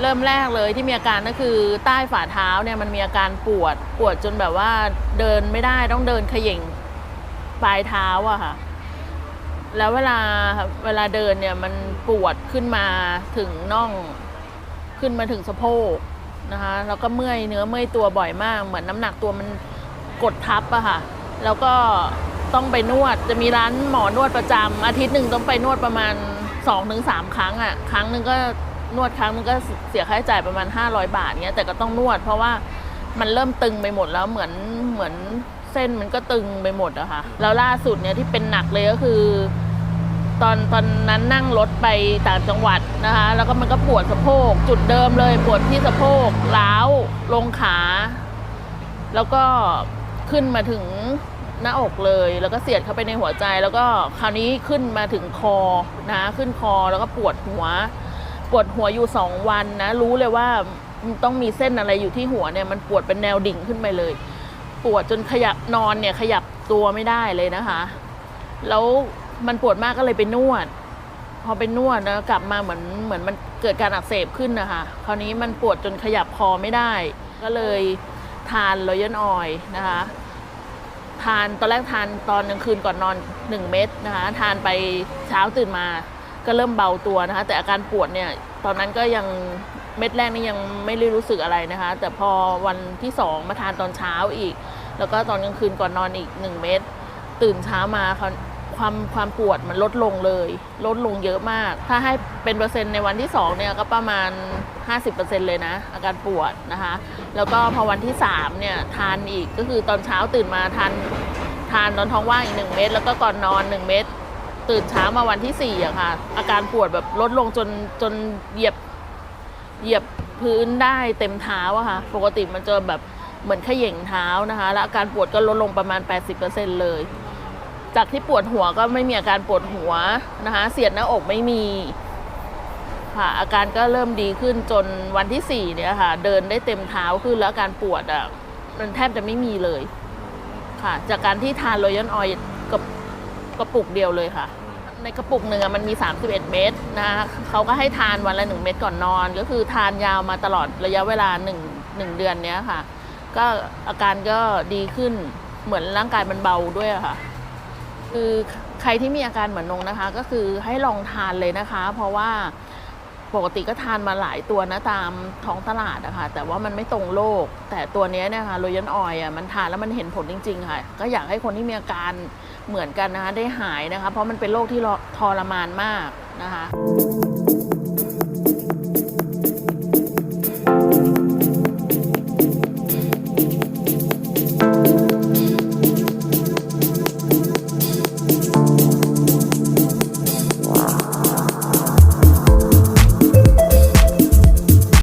เริ่มแรกเลยที่มีอาการก็คือใต้ฝ่าเท้าเนี่ยมันมีอาการปวดปวดจนแบบว่าเดินไม่ได้ต้องเดินเขย่งปลายเท้าอะค่ะ แล้วเวลาเวลาเดินเนี่ยมันปวดขึ้นมาถึงน่องขึ้นมาถึงสะโพกนะคะแล้วก็เมื่อยเนื้อเมื่อยตัวบ่อยมาก เหมือนน้ำหนักตัวมันกดทับอะค่ะ แล้วก็ต้องไปนวดจะมีร้านหมอนวดประจำอาทิตย์หนึ่งต้องไปนวดประมาณ2อถึงสครั้งอะครั้งหนึ่งก็ นวดครั้งหนึงก็เสียค่าใช้จ่ายประมาณ 500 บาทเงี้ยแต่ก็ต้องนวด เพราะว่ามันเริ่มตึงไปหมดแล้วเหมือนเหมือนเส้นมันก็ตึงไปหมดอะค่ะแล้วล่าสุดเนี่ยที่เป็นหนักเลยก็คือ ตอนตอนนั้นนั่งรถไปต่างจังหวัดนะคะ แล้วก็มันก็ปวดสะโพก จุดเดิมเลยปวดที่สะโพกล้าวลงขา แล้วก็ขึ้นมาถึงหน้าอกเลย แล้วก็เสียดเข้าไปในหัวใจ แล้วก็คราวนี้ขึ้นมาถึงคอนะขึ้นคอแล้วก็ปวดหัว ปวดหัวอยู่สองวันนะ รู้เลยว่าต้องมีเส้นอะไรอยู่ที่หัวเนี่ยมันปวดเป็นแนวดิ่งขึ้นไปเลย ปวดจนขยับนอนเนี่ยขยับตัวไม่ได้เลยนะคะ แล้วมันปวดมากก็เลยไปนวด พอไปนวดนะกลับมาเหมือนเหมือนมันเกิดการอักเสบขึ้นนะคะ คราวนี้มันปวดจนขยับคอไม่ได้ ก็เลยทานรอยัลออยนะคะ ทานตอนแรกทานตอนกลางคืนก่อนนอน 1 เม็ดนะคะ ทานไปเช้าตื่นมา ก็เริ่มเบาตัวนะคะ แต่อาการปวดเนี่ยตอนนั้นก็ยังเม็ดแรกนี่ยังไม่ได้รู้สึกอะไรนะคะ แต่พอวันที่สองมาทานตอนเช้าอีก แล้วก็ตอนกลางคืนก่อนนอนอีก 1 เม็ดตื่นเช้ามาความความปวดมันลดลงเลย ลดลงเยอะมาก ถ้าให้เป็นเปอร์เซ็นต์ในวันที่สองเนี่ยก็ประมาณ 50%เลยนะ อาการปวดนะคะ แล้วก็พอวันที่ 3 เนี่ยทานอีกก็คือตอนเช้าตื่นมาทานทานตอนท้องว่างอีก 1 เม็ดแล้วก็ก่อนนอน 1 เม็ด ตื่นเช้ามาวันที่4อะค่ะ อาการปวดแบบลดลงจนจนเหยียบเหยียบพื้นได้เต็มเท้าอะค่ะ ปกติมันจะแบบเหมือนขย่งเท้านะคะ แล้วอาการปวดก็ลดลงประมาณ 80%เลย จากที่ปวดหัวก็ไม่มีอาการปวดหัวนะคะ เสียดหน้าอกไม่มีค่ะอาการก็เริ่มดีขึ้นจนวันที่สี่เนี่ยค่ะ เดินได้เต็มเท้าขึ้นแล้วอาการปวดอะมันแทบจะไม่มีเลย ค่ะ จากการที่ทานรอยัลออยกับกระปุกเดียวเลยค่ะ ในกระปุกหนึ่งอมันมี 31 เม็ดนะคะเขาก็ให้ทานวันละ 1 เม็ดก่อนนอน ก็คือทานยาวมาตลอดระยะเวลา 1 1 เดือนเนี้ยค่ะ ก็อาการก็ดีขึ้นเหมือนร่างกายมันเบาด้วยค่ะ คือใครที่มีอาการเหมือนนงนะคะ ก็คือให้ลองทานเลยนะคะ เพราะว่า ปกติก็ทานมาหลายตัวนะตามท้องตลาดอะค่ะแต่ว่ามันไม่ตรงโรคแต่ตัวนี้เนี่ยค่ะโรยันออยอะมันทานแล้วมันเห็นผลจริง ๆ ค่ะ ก็อยากให้คนที่มีอาการเหมือนกันนะคะได้หายนะคะ เพราะมันเป็นโรคที่ทรมานมากนะคะ